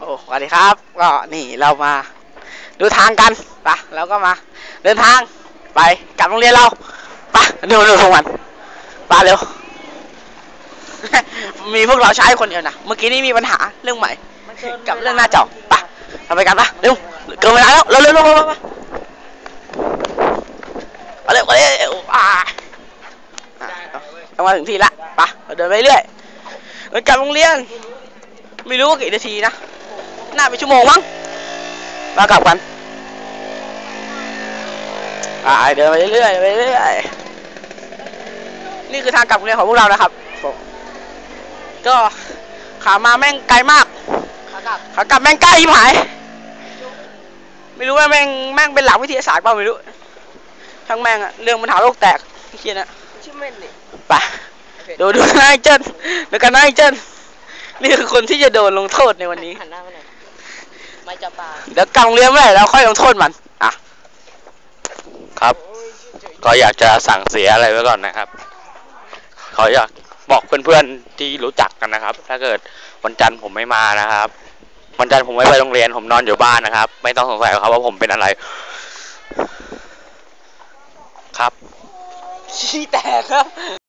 โอ้สวัสดีครับ ก็นี่เรามา ดูทางกันปะเราก็มา เดินทางไปกลับโรงเรียนเราปะเดี๋ยวดูทงวันไปเร็ว มีพวกเราใช้คนเดียวนะเมื่อกี้นี้มีปัญหาเรื่องใหม่ กับเรื่องหน้าจอปะทำไปกันปะเร็วเกินเวลาแล้วเร็วเร็วเร็วเร็วเร็วเร็วอ่าต้องมาถึงที่ละปะเราเดินไปเรื่อยเดินกลับโรงเรียนไม่รู้ว่ากี่นาทีนะ น่าเป็นชั่วโมงมั้งมากลับกันอ่าเดินไปเรื่อยๆไปเรื่อยๆนี่คือทางกลับโรงเรียนของพวกเรานะครับผมก็ขามาแม่งไกลมากขากลับขากลับแม่งใกล้ยิ่หาย ไม่รู้ว่าแม่งแม่งเป็นหลักวิทยาศาสตร์เปล่าไม่รู้ ทั้งแม่งอะเรื่องปัญหาโลกแตกไอ้เฮียนะชื่อเม่นนี่ไปดูดูนายเจิ้นดูกันนายเจิ้นนี่คือคนที่จะโดนลงโทษในวันนี้ ไม่จะปลาเดี๋ยวกลางโรงเรียนเมื่อไหร่เราค่อยลงโทษมัน อะ ครับ ก็อยากจะสั่งเสียอะไรไว้ก่อนนะครับ ขออยากบอกเพื่อนๆที่รู้จักกันนะครับ ถ้าเกิดวันจันทร์ผมไม่มานะครับ วันจันทร์ผมไม่ไปโรงเรียน ผมนอนอยู่บ้านนะครับ ไม่ต้องสงสัยหรอกครับว่าผมเป็นอะไร ครับ ชี้แตกครับ